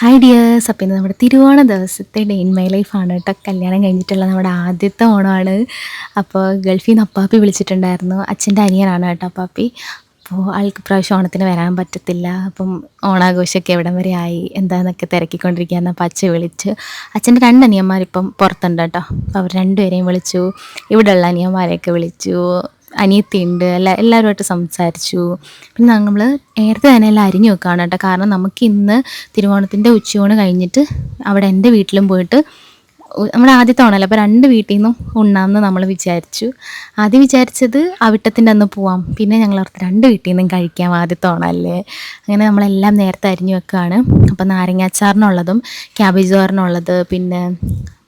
Hi dears അപ്പം ഇന്ന് നമ്മുടെ തിരുവോണ ദിവസത്തെ ഡേ ഇൻ മൈ ലൈഫാണ് കേട്ടോ കല്യാണം കഴിഞ്ഞിട്ടുള്ള നമ്മുടെ ആദ്യത്തെ ഓണമാണ്. അപ്പോൾ ഗൾഫിൽ നിന്ന് അപ്പാപ്പി വിളിച്ചിട്ടുണ്ടായിരുന്നു. അച്ഛന്റെ അനിയനാണ് കേട്ടോ അപ്പാപ്പി. അപ്പോൾ ആൾക്ക് പ്രാവശ്യം ഓണത്തിന് വരാൻ പറ്റത്തില്ല. അപ്പം ഓണാഘോഷമൊക്കെ എവിടം വരെ ആയി? എന്താണെന്നൊക്കെ തിരക്കിക്കൊണ്ടിരിക്കുകയെന്ന് അപ്പം അച്ഛൻ വിളിച്ച് അച്ഛന്റെ രണ്ട് അനിയന്മാരിപ്പം പുറത്തുണ്ട് കേട്ടോ. അപ്പോൾ അവർ രണ്ടുപേരെയും വിളിച്ചു. ഇവിടെയുള്ള അനിയന്മാരെയൊക്കെ വിളിച്ചു. അനിയത്തിയുണ്ട് എല്ലാ എല്ലാവരുമായിട്ട് സംസാരിച്ചു. പിന്നെ നമ്മൾ നേരത്തെ തന്നെ എല്ലാം അരിഞ്ഞു വെക്കുകയാണ് കേട്ടോ. കാരണം നമുക്ക് ഇന്ന് തിരുവോണത്തിന്റെ ഉച്ചയൂണ് കഴിഞ്ഞിട്ട് അവിടെ എന്റെ വീട്ടിലും പോയിട്ട് നമ്മുടെ ആദ്യത്തെ ഓണമല്ല അപ്പോൾ രണ്ട് വീട്ടിൽ നിന്നും ഉണ്ണാമെന്ന് നമ്മൾ വിചാരിച്ചു. ആദ്യം വിചാരിച്ചത് അവിട്ടത്തിന്റെ അന്ന് പോവാം. പിന്നെ ഞങ്ങൾ ഓർത്ത് രണ്ട് വീട്ടിൽ നിന്നും കഴിക്കാം ആദ്യത്തെ ഓണമല്ലേ അങ്ങനെ നമ്മളെല്ലാം നേരത്തെ അരിഞ്ഞു വെക്കുകയാണ് അപ്പോൾ നാരങ്ങാച്ചാറിനുള്ളതും ക്യാബേജ് ചോറിനുള്ളത് പിന്നെ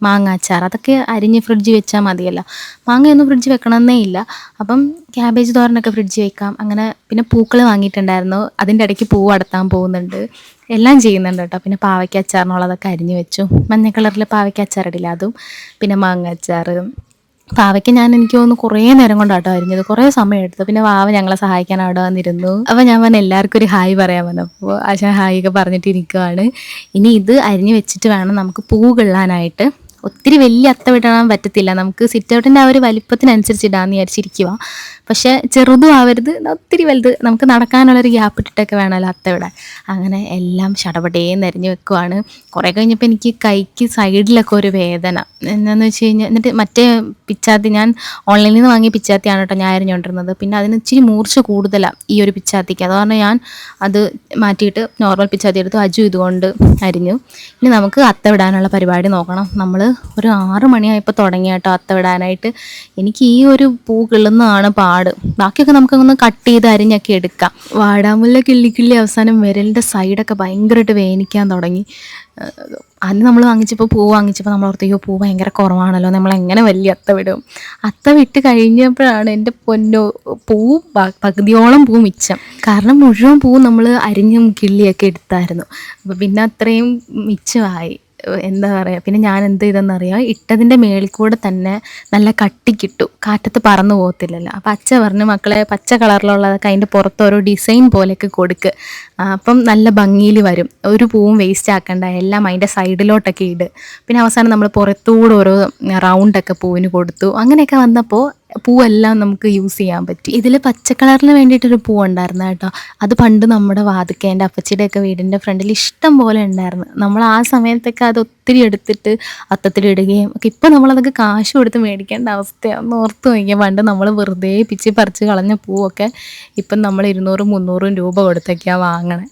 മാങ്ങ അച്ചാർ അതൊക്കെ അരിഞ്ഞ് ഫ്രിഡ്ജ് വെച്ചാൽ മതിയല്ലോ. മാങ്ങയൊന്നും ഫ്രിഡ്ജ് വെക്കണമെന്നേ ഇല്ല. അപ്പം ക്യാബേജ് തോരനൊക്കെ ഫ്രിഡ്ജ് വെക്കാം. അങ്ങനെ പിന്നെ പൂക്കൾ വാങ്ങിയിട്ടുണ്ടായിരുന്നു. അതിന്റെ ഇടയ്ക്ക് പൂവ് അടത്താൻ പോകുന്നുണ്ട്. എല്ലാം ചെയ്യുന്നുണ്ട് കേട്ടോ. പിന്നെ പാവയ്ക്ക അച്ചാറിനുള്ളതൊക്കെ അരിഞ്ഞ് വെച്ചു. മഞ്ഞ കളറിൽ പാവയ്ക്ക അച്ചാർ ഇടില്ല. അതും പിന്നെ മാങ്ങ അച്ചാർ. പാവയ്ക്ക് ഞാൻ എനിക്ക് തോന്നുന്നു കുറേ നേരം കൊണ്ടാട്ടോ അരിഞ്ഞത്. കുറേ സമയം എടുത്തു. പിന്നെ വാവ ഞങ്ങളെ സഹായിക്കാൻ അവിടെ വന്നിരുന്നു. അപ്പോൾ ഞാൻ പറഞ്ഞു എല്ലാവർക്കും ഒരു ഹായ് പറയാൻ വന്നു. അപ്പോൾ ആശാ ഹായ് ഒക്കെ പറഞ്ഞിട്ട് ഇരിക്കുവാണ്. ഇനി ഇത് അരിഞ്ഞ് വെച്ചിട്ട് വേണം നമുക്ക് പൂ കൊള്ളാനായിട്ട്. ഒത്തിരി വലിയ അത്ത വിടാൻ പറ്റത്തില്ല. നമുക്ക് സിറ്റ് ഔട്ടിന്റെ ആ ഒരു വലിപ്പത്തിനനുസരിച്ച് ഇടാമെന്ന് വിചാരിച്ചിരിക്കുക പക്ഷേ ചെറുതും ആവരുത് ഒത്തിരി വലുത് നമുക്ക് നടക്കാനുള്ളൊരു ഗ്യാപ്പ് ഇട്ടിട്ടൊക്കെ വേണമല്ലോ അത്ത അങ്ങനെ എല്ലാം ഷടപടേ നരിഞ്ഞു വെക്കുവാണ്. കുറേ കഴിഞ്ഞപ്പോൾ എനിക്ക് കൈക്ക് സൈഡിലൊക്കെ ഒരു വേദന. എന്താണെന്ന് വെച്ച് കഴിഞ്ഞാൽ എന്നിട്ട് മറ്റേ പിച്ചാത്തി ഞാൻ ഓൺലൈനിൽ നിന്ന് വാങ്ങിയ പിച്ചാത്തിയാണ് കേട്ടോ ഞാൻ അരിഞ്ഞുകൊണ്ടിരുന്നത്. പിന്നെ അതിന് ഇച്ചിരി മൂർച്ച കൂടുതലാണ് ഈ ഒരു പിച്ചാത്തിക്ക്. അത് കാരണം ഞാൻ അത് മാറ്റിയിട്ട് നോർമൽ പിച്ചാത്തി എടുത്ത്. അജു ഇതുകൊണ്ട് അരിഞ്ഞു. ഇനി നമുക്ക് അത്തവിടാനുള്ള പരിപാടി നോക്കണം. നമ്മൾ ഒരു ആറ് മണിയായപ്പോൾ തുടങ്ങി കേട്ടോ അത്ത വിടാനായിട്ട്. എനിക്ക് ഈ ഒരു പൂ കിള്ളുന്നതാണ് പാട്. ബാക്കിയൊക്കെ നമുക്കൊന്ന് കട്ട് ചെയ്ത് അരിഞ്ഞൊക്കെ എടുക്കാം. വാടാമുല്ല കിള്ളി കിള്ളി അവസാനം വിരലിന്റെ സൈഡൊക്കെ ഭയങ്കരമായിട്ട് വേനിക്കാൻ തുടങ്ങി. അന്ന് നമ്മൾ വാങ്ങിച്ചപ്പോൾ പൂ വാങ്ങിച്ചപ്പോൾ നമ്മൾ ഓർത്ത് അയ്യോ പൂ ഭയങ്കര കുറവാണല്ലോ. നമ്മൾ എങ്ങനെ വലിയ അത്ത വിടും? അത്ത വിട്ട് കഴിഞ്ഞപ്പോഴാണ് എന്റെ പൊന്നോ പ- പകുതിയോളം പൂ മിച്ചം. കാരണം മുഴുവൻ പൂ നമ്മൾ അരിഞ്ഞും കിള്ളിയൊക്കെ എടുത്തായിരുന്നു. അപ്പോൾ പിന്നെ അത്രയും മിച്ചമായി എന്താ പറയുക പിന്നെ ഞാൻ എന്ത് ചെയ്തെന്നറിയാം? ഇട്ടതിന്റെ മേളിൽ കൂടെ തന്നെ നല്ല കട്ടിക്കിട്ടു. കാറ്റത്ത് പറന്നു പോകത്തില്ലല്ലോ. അപ്പം അച്ഛ പറഞ്ഞു മക്കളെ പച്ച കളറിലുള്ളതൊക്കെ അതിന്റെ പുറത്ത് ഓരോ ഡിസൈൻ പോലെയൊക്കെ കൊടുക്ക്. അപ്പം നല്ല ഭംഗിയിൽ വരും. ഒരു പൂവും വേസ്റ്റ് ആക്കണ്ട. എല്ലാം അതിന്റെ സൈഡിലോട്ടൊക്കെ ഇട്. പിന്നെ അവസാനം നമ്മൾ പുറത്തൂടെ ഓരോ റൗണ്ടൊക്കെ പൂവിന് കൊടുത്തു. അങ്ങനെയൊക്കെ വന്നപ്പോൾ പൂവെല്ലാം നമുക്ക് യൂസ് ചെയ്യാൻ പറ്റും. ഇതിൽ പച്ച കളറിന് വേണ്ടിയിട്ടൊരു പൂ ഉണ്ടായിരുന്നു കേട്ടോ. അത് പണ്ട് നമ്മുടെ വാതിക്ക എന്റെ അപ്പച്ചിയുടെ ഒക്കെ വീടിന്റെ ഫ്രണ്ടിൽ ഇഷ്ടം പോലെ ഉണ്ടായിരുന്നു. നമ്മൾ ആ സമയത്തൊക്കെ അത് ഒത്തിരി എടുത്തിട്ട് അത്തത്തിലിടുകയും ഒക്കെ. ഇപ്പം നമ്മളതൊക്കെ കാശ് കൊടുത്ത് മേടിക്കേണ്ട അവസ്ഥയാണെന്ന് ഓർത്ത് നോക്കിയാൽ പണ്ട് നമ്മൾ വെറുതെ പിച്ചി പറിച്ച് കളഞ്ഞ പൂവൊക്കെ ഇപ്പം നമ്മൾ ഇരുന്നൂറും മുന്നൂറും രൂപ കൊടുത്തൊക്കെയാണ് വാങ്ങണേ.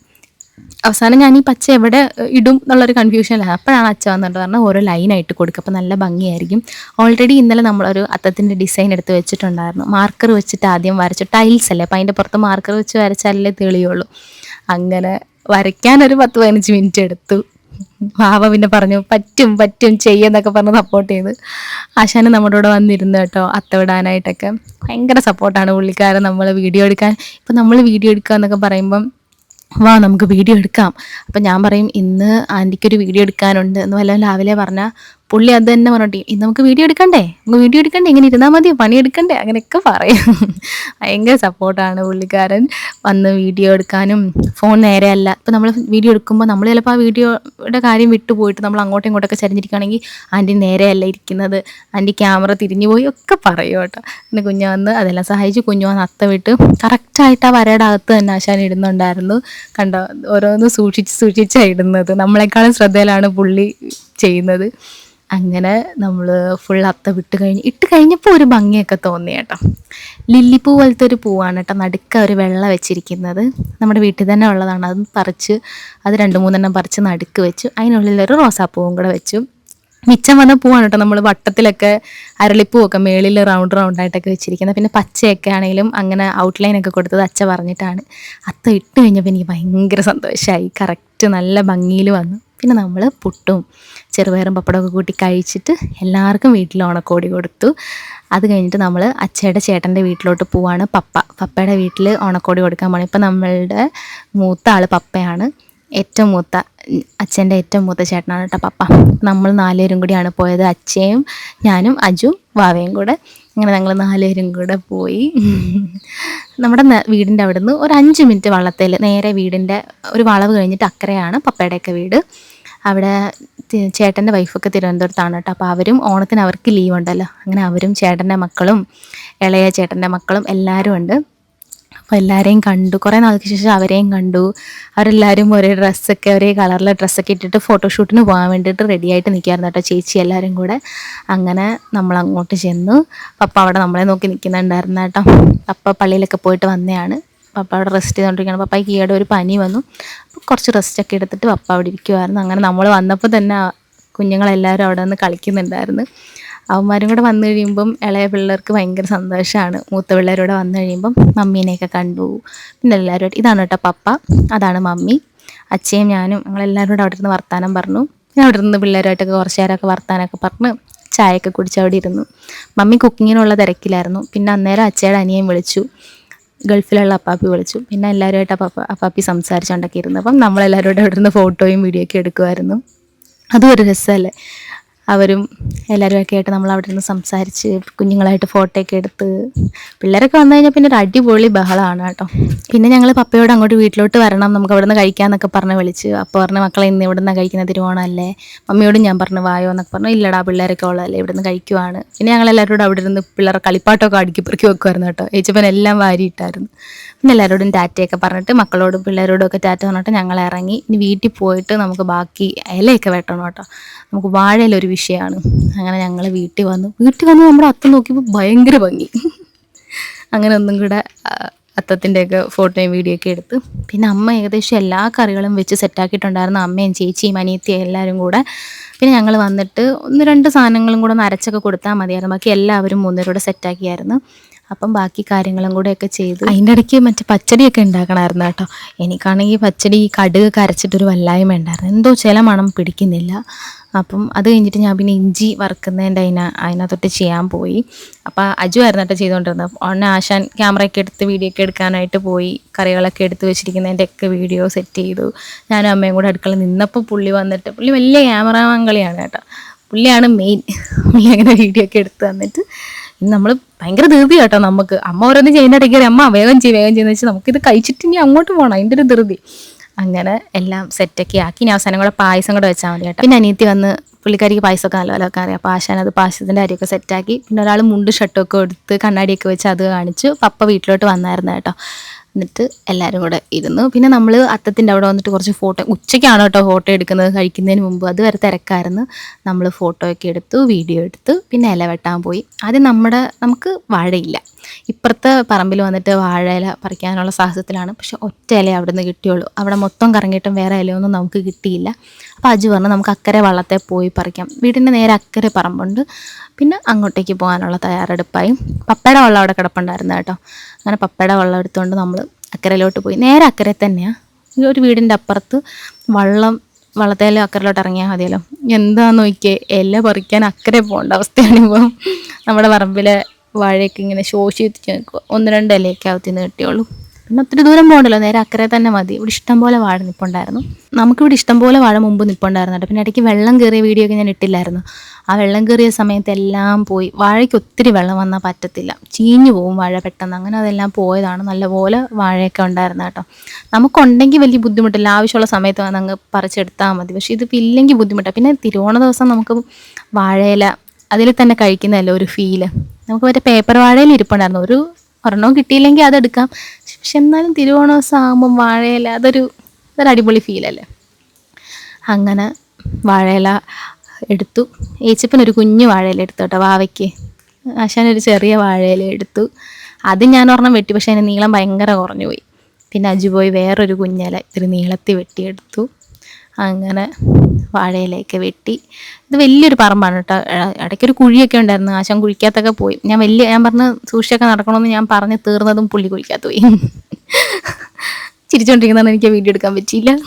അവസാനം ഞാൻ ഈ പച്ച എവിടെ ഇടും എന്നുള്ളൊരു കൺഫ്യൂഷനിലാണ് അപ്പോഴാണ് അച്ഛ വന്നിട്ട് പറഞ്ഞാൽ ഓരോ ലൈനായിട്ട് കൊടുക്കുക അപ്പോൾ നല്ല ഭംഗിയായിരിക്കും. ഓൾറെഡി ഇന്നലെ നമ്മളൊരു അത്തത്തിന്റെ ഡിസൈൻ എടുത്ത് വെച്ചിട്ടുണ്ടായിരുന്നു. മാർക്കർ വെച്ചിട്ട് ആദ്യം വരച്ചു. ടൈൽസ് അല്ലേ? അപ്പോൾ അതിന്റെ പുറത്ത് മാർക്കർ വെച്ച് വരച്ചാലല്ലേ തെളിയുള്ളൂ. അങ്ങനെ വരയ്ക്കാൻ ഒരു പത്ത് പതിനഞ്ച് മിനിറ്റ് എടുത്തു. ഭാവ പിന്നെ പറഞ്ഞു പറ്റും പറ്റും ചെയ്യുന്നൊക്കെ പറഞ്ഞ് സപ്പോർട്ട് ചെയ്ത്. ആശാന് നമ്മുടെ കൂടെ വന്നിരുന്നു കേട്ടോ അത്ത വിടാനായിട്ടൊക്കെ ഭയങ്കര സപ്പോർട്ടാണ് പുള്ളിക്കാരൻ നമ്മൾ വീഡിയോ എടുക്കാൻ. ഇപ്പം നമ്മൾ വീഡിയോ എടുക്കുക എന്നൊക്കെ പറയുമ്പം വാ നമുക്ക് വീഡിയോ എടുക്കാം. അപ്പം ഞാൻ പറയും ഇന്ന് ആന്റിക്കൊരു വീഡിയോ എടുക്കാനുണ്ട്. എന്ന് വല്ലതും രാവിലെ പറഞ്ഞാൽ പുള്ളി അത് തന്നെ പറഞ്ഞിട്ട് ഇന്ന് നമുക്ക് വീഡിയോ എടുക്കണ്ടേ? നമുക്ക് വീഡിയോ എടുക്കണ്ടേ? ഇങ്ങനെ ഇരുന്നാൽ മതി പണി എടുക്കണ്ടേ? അങ്ങനെയൊക്കെ പറയും. ഭയങ്കര സപ്പോർട്ടാണ് പുള്ളിക്കാരൻ വന്ന് വീഡിയോ എടുക്കാനും. ഫോൺ നേരെയല്ല ഇപ്പം നമ്മൾ വീഡിയോ എടുക്കുമ്പോൾ നമ്മൾ ചിലപ്പോൾ ആ വീഡിയോയുടെ കാര്യം വിട്ടുപോയിട്ട് നമ്മൾ അങ്ങോട്ടും ഇങ്ങോട്ടൊക്കെ ചരിഞ്ഞിരിക്കുകയാണെങ്കിൽ ആന്റി നേരെയല്ല ഇരിക്കുന്നത്. ആന്റി ക്യാമറ തിരിഞ്ഞു പോയി ഒക്കെ പറയും കേട്ടോ. പിന്നെ കുഞ്ഞു വന്ന് അതെല്ലാം സഹായിച്ച്. കുഞ്ഞു വന്ന് അത്ത വിട്ട് കറക്റ്റായിട്ട് ആ വരയുടെ അകത്ത് തന്നെ ആശാൻ ഇടുന്നുണ്ടായിരുന്നു. കണ്ടോ? ഓരോന്ന് സൂക്ഷിച്ച് സൂക്ഷിച്ചാണ് ഇടുന്നത്. നമ്മളെക്കാളും ശ്രദ്ധയിലാണ് പുള്ളി ചെയ്യുന്നത്. അങ്ങനെ നമ്മൾ ഫുൾ അത്ത വിട്ട് കഴിഞ്ഞ് ഇട്ട് കഴിഞ്ഞപ്പോൾ ഒരു ഭംഗിയൊക്കെ തോന്നി കേട്ടോ. ലില്ലിപ്പൂ പോലത്തെ ഒരു പൂവാണ് കേട്ടോ നടുക്ക ഒരു വെള്ള വെച്ചിരിക്കുന്നത്. നമ്മുടെ വീട്ടിൽ തന്നെ ഉള്ളതാണ് അത് പറിച്ച് അത് രണ്ട് മൂന്നെണ്ണം പറിച്ച് നടുക്ക് വെച്ചു. അതിനുള്ളിൽ ഒരു റോസാപ്പൂവും കൂടെ വെച്ചു. മിച്ചം വന്ന പൂവാണ് കേട്ടോ നമ്മൾ വട്ടത്തിലൊക്കെ അരളിപ്പൂവൊക്കെ മേളിൽ റൗണ്ട് റൗണ്ടായിട്ടൊക്കെ വെച്ചിരിക്കുന്നത്. പിന്നെ പച്ചയൊക്കെ ആണെങ്കിലും അങ്ങനെ ഔട്ട്ലൈനൊക്കെ കൊടുത്തത് അച്ഛ പറഞ്ഞിട്ടാണ്. അത്ത ഇട്ട് കഴിഞ്ഞപ്പോൾ എനിക്ക് ഭയങ്കര സന്തോഷമായി കറക്റ്റ് നല്ല ഭംഗിയിൽ വന്നു. പിന്നെ നമ്മൾ പുട്ടും ചെറുപയറും പപ്പടമൊക്കെ കൂട്ടി കഴിച്ചിട്ട് എല്ലാവർക്കും വീട്ടിൽ ഓണക്കോടി കൊടുത്തു. അത് കഴിഞ്ഞിട്ട് നമ്മൾ അച്ഛയുടെ ചേട്ടന്റെ വീട്ടിലോട്ട് പോവാണ് പപ്പ. പപ്പയുടെ വീട്ടിൽ ഓണക്കോടി കൊടുക്കാൻ പോകണം ഇപ്പം നമ്മളുടെ മൂത്ത ആൾ പപ്പയാണ്. ഏറ്റവും മൂത്ത അച്ഛന്റെ ഏറ്റവും മൂത്ത ചേട്ടനാണ് കേട്ടോ പപ്പ. നമ്മൾ നാലുപേരും കൂടിയാണ് പോയത്. അച്ഛയും ഞാനും അജും വാവയും കൂടെ. അങ്ങനെ ഞങ്ങൾ നാലുപേരും കൂടെ പോയി. നമ്മുടെ വീടിന്റെ അവിടെ നിന്ന് ഒരു അഞ്ച് മിനിറ്റ് വള്ളത്തേൽ നേരെ വീടിന്റെ ഒരു വളവ് കഴിഞ്ഞിട്ട് അക്കരയാണ് പപ്പയുടെയൊക്കെ വീട്. അവിടെ ചേട്ടന്റെ വൈഫൊക്കെ തിരുവനന്തപുരത്താണ് കേട്ടോ. അപ്പോൾ അവരും ഓണത്തിന് അവർക്ക് ലീവ് ഉണ്ടല്ലോ. അങ്ങനെ അവരും ചേട്ടന്റെ മക്കളും ഇളയ ചേട്ടന്റെ മക്കളും എല്ലാവരും ഉണ്ട്. അപ്പോൾ എല്ലാവരെയും കണ്ടു. കുറേ നാൾക്ക് ശേഷം അവരെയും കണ്ടു. അവരെല്ലാവരും ഒരേ ഡ്രസ്സൊക്കെ ഒരേ കളറിലെ ഡ്രസ്സൊക്കെ ഇട്ടിട്ട് ഫോട്ടോഷൂട്ടിന് പോകാൻ വേണ്ടിയിട്ട് റെഡി ആയിട്ട് നിൽക്കായിരുന്നു കേട്ടോ ചേച്ചി എല്ലാവരും കൂടെ. അങ്ങനെ നമ്മൾ അങ്ങോട്ട് ചെന്നു. പപ്പ അവിടെ നമ്മളെ നോക്കി നിൽക്കുന്നുണ്ടായിരുന്നു കേട്ടോ. പപ്പ പള്ളിയിലൊക്കെ പോയിട്ട് വന്നതാണ്. പപ്പ അവിടെ റെസ്റ്റ് ചെയ്തുകൊണ്ടിരിക്കുകയാണ് പപ്പായ്ക്ക് ഈയിടെ ഒരു പനി വന്നു. അപ്പോൾ കുറച്ച് റെസ്റ്റൊക്കെ എടുത്തിട്ട് പപ്പ അവിടെ ഇരിക്കുമായിരുന്നു അങ്ങനെ നമ്മൾ വന്നപ്പോൾ തന്നെ കുഞ്ഞുങ്ങളെല്ലാവരും അവിടെ നിന്ന് കളിക്കുന്നുണ്ടായിരുന്നു. അവന്മാരും കൂടെ വന്നു കഴിയുമ്പം ഇളയ പിള്ളേർക്ക് ഭയങ്കര സന്തോഷമാണ്. മൂത്ത പിള്ളേരോടെ വന്നു കഴിയുമ്പം മമ്മീനെയൊക്കെ കണ്ടു. പിന്നെ എല്ലാവരും ഇതാണ് കേട്ടോ പപ്പ. അതാണ് മമ്മി. അച്ഛയും ഞാനും ഞങ്ങളെല്ലാവരും കൂടെ അവിടെ ഇരുന്ന് വർത്താനം പറഞ്ഞു. പിന്നെ അവിടെ ഇരുന്ന് പിള്ളേരുമായിട്ടൊക്കെ കുറച്ച് നേരമൊക്കെ വർത്താനമൊക്കെ പറഞ്ഞ് ചായയൊക്കെ കുടിച്ച് അവിടെ ഇരുന്നു. മമ്മി കുക്കിങ്ങിനുള്ള തിരക്കിലായിരുന്നു. പിന്നെ അന്നേരം അച്ഛയുടെ അനിയൻ വിളിച്ചു. ഗൾഫിലുള്ള അപ്പാപ്പി വിളിച്ചു. പിന്നെ എല്ലാവരുമായിട്ട് അപ്പാപ്പ അപ്പാപ്പി സംസാരിച്ചുകൊണ്ടൊക്കെ ഇരുന്നു. അപ്പം നമ്മളെല്ലാവരും കൂടെ അവിടെ നിന്ന് ഫോട്ടോയും വീഡിയോ ഒക്കെ എടുക്കുമായിരുന്നു അതും ഒരു രസമല്ലേ? അവരും എല്ലാവരുമൊക്കെ ആയിട്ട് നമ്മൾ അവിടെ നിന്ന് സംസാരിച്ച് കുഞ്ഞുങ്ങളായിട്ട് ഫോട്ടോ ഒക്കെ എടുത്ത് പിള്ളേരൊക്കെ വന്നു കഴിഞ്ഞാൽ പിന്നെ ഒരു അടിപൊളി ബഹളമാണ് കേട്ടോ. പിന്നെ ഞങ്ങൾ പപ്പയോട് അങ്ങോട്ട് വീട്ടിലോട്ട് വരണം നമുക്ക് അവിടെ നിന്ന് കഴിക്കാമെന്നൊക്കെ പറഞ്ഞ് വിളിച്ച്. അപ്പോൾ പറഞ്ഞ മക്കളെ ഇന്ന് ഇവിടെ നിന്ന് കഴിക്കുന്ന തിരുവോണമല്ലേ? മമ്മിയോടും ഞാൻ പറഞ്ഞു വായോ എന്നൊക്കെ പറഞ്ഞു ഇല്ലടാ പിള്ളേരൊക്കെ ഉള്ളതല്ലേ ഇവിടെ നിന്ന് കഴിക്കുവാണ്. പിന്നെ ഞങ്ങൾ എല്ലാവരോടും അവിടെ ഇരുന്ന് പിള്ളേർ കളിപ്പാട്ടമൊക്കെ അടുക്കി പെറുക്കി വെക്കുമായിരുന്നു കേട്ടോ. ഏച്ചപ്പൻ എല്ലാം വാരിയിട്ടായിരുന്നു. പിന്നെ എല്ലാവരോടും ടാറ്റയൊക്കെ പറഞ്ഞിട്ട് മക്കളോടും പിള്ളേരോടും ഒക്കെ ടാറ്റ പറഞ്ഞിട്ട് ഞങ്ങൾ ഇറങ്ങി. ഇനി വീട്ടിൽ പോയിട്ട് നമുക്ക് ബാക്കി ഇലയൊക്കെ വെട്ടണം കേട്ടോ. നമുക്ക് വാഴയിലൊരു വിഷയമാണ്. അങ്ങനെ ഞങ്ങൾ വീട്ടിൽ വന്നു. വീട്ടിൽ വന്ന് നമ്മുടെ അത്ത നോക്കിയപ്പോൾ ഭയങ്കര ഭംഗി. അങ്ങനെ ഒന്നും കൂടെ അത്തത്തിന്റെയൊക്കെ ഫോട്ടോയും വീഡിയോ ഒക്കെ എടുത്ത്. പിന്നെ അമ്മ ഏകദേശം എല്ലാ കറികളും വെച്ച് സെറ്റാക്കിയിട്ടുണ്ടായിരുന്നു. അമ്മയും ചേച്ചിയും അനിയത്തിയും എല്ലാവരും കൂടെ. പിന്നെ ഞങ്ങൾ വന്നിട്ട് ഒന്ന് രണ്ട് സാധനങ്ങളും കൂടെ ഒന്ന് അരച്ചൊക്കെ കൊടുത്താൽ മതിയായിരുന്നു. ബാക്കി എല്ലാവരും മൂന്നുപേരോടെ സെറ്റാക്കിയായിരുന്നു. അപ്പം ബാക്കി കാര്യങ്ങളും കൂടെയൊക്കെ ചെയ്തു അതിന്റെ ഇടയ്ക്ക് മറ്റേ പച്ചടിയൊക്കെ ഉണ്ടാക്കണമായിരുന്നു കേട്ടോ. എനിക്കാണെങ്കിൽ പച്ചടി ഈ കരച്ചിട്ടൊരു വല്ലായ്മ ഉണ്ടായിരുന്നു. എന്തോ ചില മണം പിടിക്കുന്നില്ല. അപ്പം അത് കഴിഞ്ഞിട്ട് ഞാൻ പിന്നെ ഇഞ്ചി വറുക്കുന്നതിന്റെ അതിന അതിനകത്തൊട്ട് ചെയ്യാൻ പോയി. അപ്പോൾ അജു ആയിരുന്നു കേട്ടോ ചെയ്തുകൊണ്ടിരുന്നത്. ഉടനെ ആശാൻ ക്യാമറയൊക്കെ എടുത്ത് വീഡിയോ ഒക്കെ എടുക്കാനായിട്ട് പോയി. കറികളൊക്കെ എടുത്ത് വെച്ചിരിക്കുന്നതിന്റെ ഒക്കെ വീഡിയോ സെറ്റ് ചെയ്തു. ഞാനും അമ്മയും കൂടെ അടുക്കള നിന്നപ്പോൾ പുള്ളി വന്നിട്ട് പുള്ളി വലിയ ക്യാമറ കളിയാണ് കേട്ടോ. പുള്ളിയാണ് മെയിൻ പുള്ളി അങ്ങനെ വീഡിയോ ഒക്കെ എടുത്ത് തന്നിട്ട് നമ്മൾ ഭയങ്കര ധൃതി കേട്ടോ നമുക്ക്. അമ്മ ഓരോന്ന് ചെയ്യുന്ന അമ്മ വേഗം ചെയ്യും വേഗം ചെയ്യുന്ന വെച്ചാൽ നമുക്കിത് കഴിച്ചിട്ട് ഇനി അങ്ങോട്ട് പോകണം അതിന്റെ ഒരു ധൃതി. അങ്ങനെ എല്ലാം സെറ്റൊക്കെ ആക്കി. ഇനി അവസാനം കൂടെ പായസം കൂടെ വെച്ചാൽ മതി കേട്ടോ. പിന്നെ അനിയത്തി വന്ന് പുള്ളിക്കാരിക്ക് പായസമൊക്കെ നല്ല ഒക്കെ അറിയാം അപ്പോൾ ആശാനത് പായസത്തിന്റെ അരിയൊക്കെ സെറ്റാക്കി പിന്നെ ഒരാൾ മുണ്ട് ഷർട്ടൊക്കെ എടുത്ത് കണ്ണാടിയൊക്കെ വെച്ച് അത് കാണിച്ചു. പപ്പ വീട്ടിലോട്ട് വന്നായിരുന്നു കേട്ടോ. എന്നിട്ട് എല്ലാവരും കൂടെ ഇരുന്നു. പിന്നെ നമ്മൾ അത്തത്തിന്റെ അവിടെ വന്നിട്ട് കുറച്ച് ഫോട്ടോ ഉച്ചയ്ക്കാണ് കേട്ടോ ഫോട്ടോ എടുക്കുന്നത് കഴിക്കുന്നതിന് മുമ്പ്. അതുവരെ തിരക്കായിരുന്നു. നമ്മൾ ഫോട്ടോയൊക്കെ എടുത്തു വീഡിയോ എടുത്തു പിന്നെ ഇല വെട്ടാൻ പോയി. ആദ്യം നമ്മുടെ നമുക്ക് വാഴയില്ല. ഇപ്പുറത്തെ പറമ്പിൽ വന്നിട്ട് വാഴയില പറിക്കാനുള്ള സാഹസത്തിലാണ്. പക്ഷെ ഒറ്റ ഇല അവിടെ നിന്ന് കിട്ടിയുള്ളൂ. അവിടെ മൊത്തം കറങ്ങിയിട്ടും വേറെ ഇലയൊന്നും നമുക്ക് കിട്ടിയില്ല. അപ്പോൾ അജു പറഞ്ഞു നമുക്ക് അക്കരെ വള്ളത്തെ പോയി പറിക്കാം. വീടിന്റെ നേരെ അക്കരെ പറമ്പുണ്ട്. പിന്നെ അങ്ങോട്ടേക്ക് പോകാനുള്ള തയ്യാറെടുപ്പായി. പപ്പയുടെ വെള്ളം അവിടെ കിടപ്പുണ്ടായിരുന്നു കേട്ടോ. അങ്ങനെ പപ്പയുടെ വെള്ളം എടുത്തുകൊണ്ട് നമ്മൾ അക്കരയിലോട്ട് പോയി. നേരെ അക്കരെ തന്നെയാണ് ഒരു വീടിന്റെ അപ്പുറത്ത് വള്ളം വള്ളത്തേലും അക്കരയിലോട്ട് ഇറങ്ങിയാൽ മതിയല്ലോ. എന്താന്ന് നോക്കിയേ? ഇല പറിക്കാൻ അക്കരെ പോകേണ്ട അവസ്ഥയാണ് നമ്മുടെ പറമ്പിലെ വാഴയൊക്കെ ഇങ്ങനെ ശോഷി എത്തിച്ച് നിൽക്കുക ഒന്ന് രണ്ട് ഇലയൊക്കെ അകത്തുനിന്ന് കിട്ടിയുള്ളൂ. പിന്നെ ഒത്തിരി ദൂരം പോകണ്ടല്ലോ നേരെ അക്കരെ തന്നെ മതി. ഇവിടെ ഇഷ്ടംപോലെ വാഴ നിൽപ്പുണ്ടായിരുന്നു നമുക്കിവിടെ ഇഷ്ടംപോലെ വാഴ മുമ്പ് നിൽപ്പുണ്ടായിരുന്നു കേട്ടോ പിന്നെ ഇടയ്ക്ക് വെള്ളം കയറിയ വീഡിയോ ഒക്കെ ഞാൻ ഇട്ടില്ലായിരുന്നു. ആ വെള്ളം കയറിയ സമയത്ത് എല്ലാം പോയി. വാഴയ്ക്ക് ഒത്തിരി വെള്ളം വന്നാൽ പറ്റത്തില്ല. ചീഞ്ഞു പോകും വാഴ പെട്ടെന്ന്. അങ്ങനെ അതെല്ലാം പോയതാണ്. നല്ലപോലെ വാഴയൊക്കെ ഉണ്ടായിരുന്നു കേട്ടോ. നമുക്കുണ്ടെങ്കിൽ വലിയ ബുദ്ധിമുട്ടില്ല. ആവശ്യമുള്ള സമയത്ത് അങ്ങ് പറിച്ചെടുത്താൽ മതി. പക്ഷേ ഇതിപ്പോൾ ഇല്ലെങ്കിൽ ബുദ്ധിമുട്ടാണ് പിന്നെ തിരുവോണ ദിവസം നമുക്ക് വാഴയില അതിൽ തന്നെ കഴിക്കുന്നതല്ലേ ഒരു ഫീൽ നമുക്ക് മറ്റേ പേപ്പർ വാഴയിൽ ഇരിപ്പുണ്ടായിരുന്നു. ഒരു ഒരെണ്ണവും കിട്ടിയില്ലെങ്കിൽ അതെടുക്കാം പക്ഷെ എന്നാലും തിരുവോണ ദിവസം ആകുമ്പം വാഴയില അതൊരു അതൊരു അടിപൊളി ഫീലല്ലേ അങ്ങനെ വാഴയില എടുത്തു. ഏച്ചപ്പനൊരു കുഞ്ഞു വാഴയില എടുത്തു കേട്ടോ വാവയ്ക്ക്. ആശാനൊരു ചെറിയ വാഴയില എടുത്തു. അത് ഞാൻ ഒരെണ്ണം വെട്ടി പക്ഷേ അതിന് നീളം ഭയങ്കര കുറഞ്ഞു പോയി. പിന്നെ അജു പോയി വേറൊരു കുഞ്ഞില ഇത്തിരി നീളത്തിൽ വെട്ടിയെടുത്തു. അങ്ങനെ വാഴയിലയൊക്കെ വെട്ടി. ഇത് വലിയൊരു പറമ്പാണ് കേട്ടോ. ഇട- ഇടയ്ക്കൊരു കുഴിയൊക്കെ ഉണ്ടായിരുന്നു. ആശാൻ കുഴിക്കാത്തൊക്കെ പോയി. ഞാൻ വലിയ ഞാൻ പറഞ്ഞ് സൂക്ഷിച്ചൊക്കെ നടക്കണമെന്ന് ഞാൻ പറഞ്ഞ് തീർന്നതും പുള്ളി കുഴിക്കാത്ത പോയി. ചിരിച്ചോണ്ടിരിക്കുന്നതാണ് എനിക്ക് വീഡിയോ എടുക്കാൻ പറ്റിയില്ല.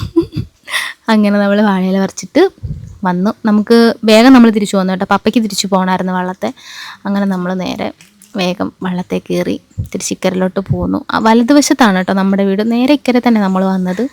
അങ്ങനെ നമ്മൾ വാഴയില പറിച്ചിട്ട് വന്നു. നമുക്ക് വേഗം നമ്മൾ തിരിച്ചു വന്നു കേട്ടോ. പപ്പയ്ക്ക് തിരിച്ചു പോകണമായിരുന്നു വള്ളത്തെ. അങ്ങനെ നമ്മൾ നേരെ വേഗം വള്ളത്തെ കയറി തിരിച്ചിക്കരയിലോട്ട് പോന്നു. വലതുവശത്താണ് കേട്ടോ നമ്മുടെ വീട്. നേരെ ഇക്കരെ തന്നെ നമ്മൾ വന്നത്.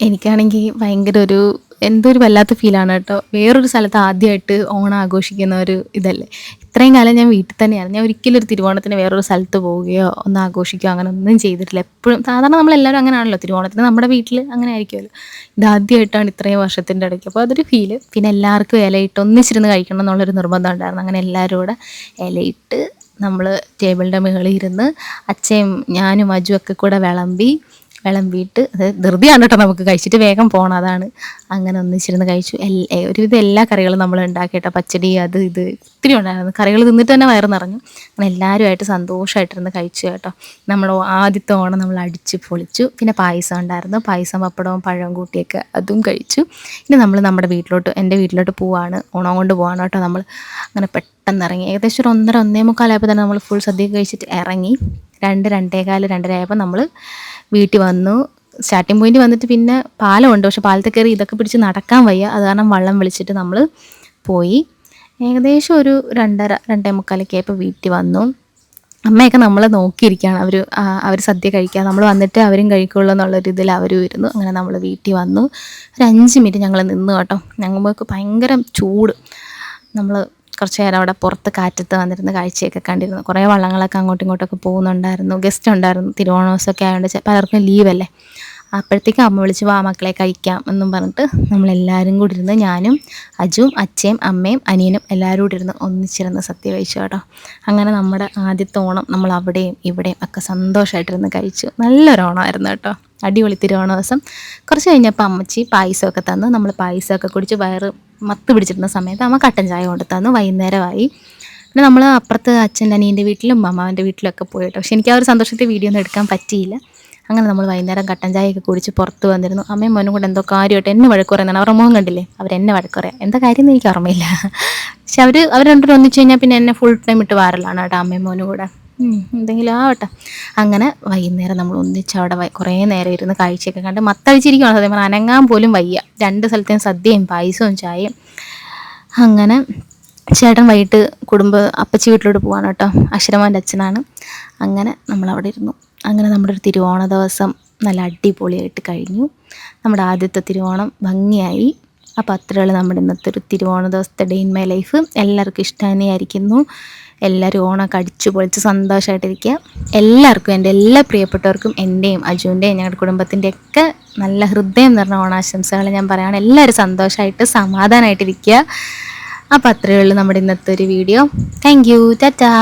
എനിക്കാണെങ്കിൽ ഭയങ്കര ഒരു എന്തോ ഒരു വല്ലാത്ത ഫീലാണ് കേട്ടോ. വേറൊരു സ്ഥലത്ത് ആദ്യമായിട്ട് ഓണം ആഘോഷിക്കുന്ന ഒരു ഇതല്ലേ. ഇത്രയും കാലം ഞാൻ വീട്ടിൽ തന്നെയാണ്. ഞാൻ ഒരിക്കലും ഒരു തിരുവോണത്തിന് വേറൊരു സ്ഥലത്ത് പോവുകയോ ഒന്ന് ആഘോഷിക്കുകയോ അങ്ങനെ ഒന്നും ചെയ്തിട്ടില്ല. എപ്പോഴും സാധാരണ നമ്മളെല്ലാവരും അങ്ങനെയാണല്ലോ. തിരുവോണത്തിന് നമ്മുടെ വീട്ടിൽ അങ്ങനെ ആയിരിക്കുമല്ലോ. ഇതാദ്യമായിട്ടാണ് ഇത്രയും വർഷത്തിന്റെ ഇടയ്ക്ക്. അപ്പോൾ അതൊരു ഫീൽ പിന്നെ എല്ലാവർക്കും ഇലയിട്ട് ഒന്നിച്ചിരുന്ന് കഴിക്കണം എന്നുള്ളൊരു നിർബന്ധം ഉണ്ടായിരുന്നു. അങ്ങനെ എല്ലാവരും കൂടെ ഇലയിട്ട് നമ്മൾ ടേബിളിന്റെ മുകളിൽ ഇരുന്ന് അച്ഛയും ഞാനും അജുവൊക്കെ കൂടെ വിളമ്പി വിളമ്പിയിട്ട് അത് ധൃതിയാണ് കേട്ടോ നമുക്ക് കഴിച്ചിട്ട് വേഗം പോകണം അതാണ്. അങ്ങനെ ഒന്നിച്ചിരുന്ന് കഴിച്ചു. എല്ലാ ഒരുവിധം എല്ലാ കറികളും നമ്മൾ ഉണ്ടാക്കി കേട്ടോ. പച്ചടി അത് ഇത് ഒത്തിരി ഉണ്ടായിരുന്നു. കറികൾ തിന്നിട്ട് തന്നെ വയറ് നിറഞ്ഞു. അങ്ങനെ എല്ലാവരുമായിട്ട് സന്തോഷമായിട്ടിരുന്ന് കഴിച്ചു കേട്ടോ. നമ്മൾ ആദ്യത്തെ ഓണം നമ്മൾ അടിച്ച് പൊളിച്ചു. പിന്നെ പായസം ഉണ്ടായിരുന്നു. പായസം പപ്പടവും പഴവും കൂട്ടിയൊക്കെ അതും കഴിച്ചു. പിന്നെ നമ്മൾ നമ്മുടെ വീട്ടിലോട്ട് എന്റെ വീട്ടിലോട്ട് പോവാണ്. ഓണം കൊണ്ട് പോവാണ് കേട്ടോ നമ്മൾ. അങ്ങനെ പെട്ടെന്ന് ഇറങ്ങി. ഏകദേശം ഒരു ഒന്നര ഒന്നേ മുക്കാലായപ്പോൾ തന്നെ നമ്മൾ ഫുൾ സദ്യ കഴിച്ചിട്ട് ഇറങ്ങി. രണ്ട് രണ്ടേകാൽ രണ്ടര ആയപ്പോൾ നമ്മൾ വീട്ടിൽ വന്നു. സ്റ്റാർട്ടിംഗ് പോയിന്റ് വന്നിട്ട് പിന്നെ പാലമുണ്ട്. പക്ഷെ പാലത്തെ കയറി ഇതൊക്കെ പിടിച്ച് നടക്കാൻ വയ്യ. അത് കാരണം വള്ളം വിളിച്ചിട്ട് നമ്മൾ പോയി. ഏകദേശം ഒരു രണ്ടര രണ്ടേ മുക്കാലൊക്കെ ആയപ്പോൾ വീട്ടിൽ വന്നു. അമ്മയൊക്കെ നമ്മളെ നോക്കിയിരിക്കുകയാണ്. അവർ അവർ സദ്യ കഴിക്കുക നമ്മൾ വന്നിട്ട് അവരും കഴിക്കുള്ളൂ എന്നുള്ളൊരു ഇതിൽ അവരും ഇരുന്നു. അങ്ങനെ നമ്മൾ വീട്ടിൽ വന്നു. ഒരു അഞ്ച് മിനിറ്റ് ഞങ്ങൾ നിന്നു കേട്ടോ. ഞങ്ങൾക്ക് ഭയങ്കര ചൂട്. നമ്മൾ കുറച്ച് നേരം അവിടെ പുറത്ത് കാറ്റത്ത് വന്നിരുന്ന കാഴ്ചയൊക്കെ കണ്ടിരുന്നു. കുറേ വള്ളങ്ങളൊക്കെ അങ്ങോട്ടും ഇങ്ങോട്ടൊക്കെ പോകുന്നുണ്ടായിരുന്നു. ഗസ്റ്റ് ഉണ്ടായിരുന്നു. തിരുവോണമൊക്കെ ആയതുകൊണ്ട് പലർക്കും ലീവല്ലേ അപ്പോഴത്തേക്കും അമ്മ വിളിച്ച് വാ മക്കളെ കഴിക്കാം എന്നും പറഞ്ഞിട്ട് നമ്മളെല്ലാവരും കൂടി ഇരുന്ന് ഞാനും അജുവും അച്ഛയും അമ്മയും അനിയനും എല്ലാവരും കൂടി ഇരുന്ന് ഒന്നിച്ചിരുന്ന് സത്യ കഴിച്ചു കേട്ടോ. അങ്ങനെ നമ്മുടെ ആദ്യത്തെ ഓണം നമ്മൾ അവിടെയും ഇവിടെയും ഒക്കെ സന്തോഷമായിട്ടിരുന്ന് കഴിച്ചു. നല്ലൊരു ഓണമായിരുന്നു കേട്ടോ. അടിപൊളി തിരുവോണ ദിവസം കുറച്ച് കഴിഞ്ഞപ്പോൾ അമ്മച്ചി പായസമൊക്കെ തന്ന്. നമ്മൾ പായസമൊക്കെ കുടിച്ച് വയറ് മത്ത് പിടിച്ചിരുന്ന സമയത്ത് അമ്മ കട്ടൻ ചായ കൊണ്ടു തന്നു വൈകുന്നേരമായി. പിന്നെ നമ്മൾ അപ്പുറത്ത് അച്ഛൻ അനിയന്റെ വീട്ടിലും അമ്മാവന്റെ വീട്ടിലൊക്കെ പോയിട്ടോ. പക്ഷെ എനിക്ക് ആ ഒരു സന്തോഷത്തിൽ വീഡിയോ ഒന്നും എടുക്കാൻ പറ്റിയില്ല. അങ്ങനെ നമ്മൾ വൈകുന്നേരം കട്ടൻ ചായയൊക്കെ കുടിച്ച് പുറത്ത് വന്നിരുന്നു. അമ്മയും മോനും കൂടെ എന്തോ കാര്യമായിട്ട് എന്നെ വഴക്ക് പറയുന്നതാണ് അവരുടെ മുഖം കണ്ടില്ലേ? അവരെന്നെ വഴക്ക് പറയാം എന്താ കാര്യം എന്ന് എനിക്ക് ഓർമ്മയില്ല. പക്ഷെ അവർ അവർ രണ്ടുപേരും ഒന്നിച്ചു കഴിഞ്ഞാൽ പിന്നെ എന്നെ ഫുൾ ടൈം ഇട്ട് വാരലാണ് കേട്ടോ അമ്മയും മോനും കൂടെ. എന്തെങ്കിലും ആവട്ടെ. അങ്ങനെ വൈകുന്നേരം നമ്മൾ ഒന്നിച്ച് അവിടെ കുറേ നേരം ഇരുന്ന് കാഴ്ചയൊക്കെ കണ്ട് മത്തഴിച്ചിരിക്കുകയാണ് സത്യം പറഞ്ഞാൽ. അനങ്ങാൻ പോലും വയ്യ. രണ്ട് സ്ഥലത്തെയും സദ്യയും പായസവും ചായയും. അങ്ങനെ ചേട്ടൻ വൈകിട്ട് കുടുംബ അപ്പച്ചി വീട്ടിലോട്ട് പോവാണ് കേട്ടോ. അക്ഷരമാന്റെ അച്ഛനാണ്. അങ്ങനെ നമ്മൾ അവിടെ ഇരുന്നു. അങ്ങനെ നമ്മുടെ ഒരു തിരുവോണ ദിവസം നല്ല അടിപൊളിയായിട്ട് കഴിഞ്ഞു. നമ്മുടെ ആദ്യത്തെ തിരുവോണം ഭംഗിയായി. അപ്പോൾ അത്രയുള്ള നമ്മുടെ ഇന്നത്തെ ഒരു തിരുവോണ ദിവസത്തെ ഡേ ഇൻ മൈ ലൈഫ് എല്ലാവർക്കും ഇഷ്ടം തന്നെയായിരിക്കുന്നു എല്ലാവരും ഓണമൊക്കെ അടിച്ചു പൊളിച്ച് സന്തോഷമായിട്ടിരിക്കുക എല്ലാവർക്കും എന്റെ എല്ലാ പ്രിയപ്പെട്ടവർക്കും എന്റെയും അജുവിന്റെയും ഞങ്ങളുടെ കുടുംബത്തിന്റെയൊക്കെ നല്ല ഹൃദയം നിറഞ്ഞ ഓണാശംസകൾ ഞാൻ പറയുകയാണ്. എല്ലാവരും സന്തോഷമായിട്ട് സമാധാനമായിട്ടിരിക്കുക അപ്പോൾ അത്രയേ ഉള്ളൂ നമ്മുടെ ഇന്നത്തെ ഒരു വീഡിയോ. Thank you Tata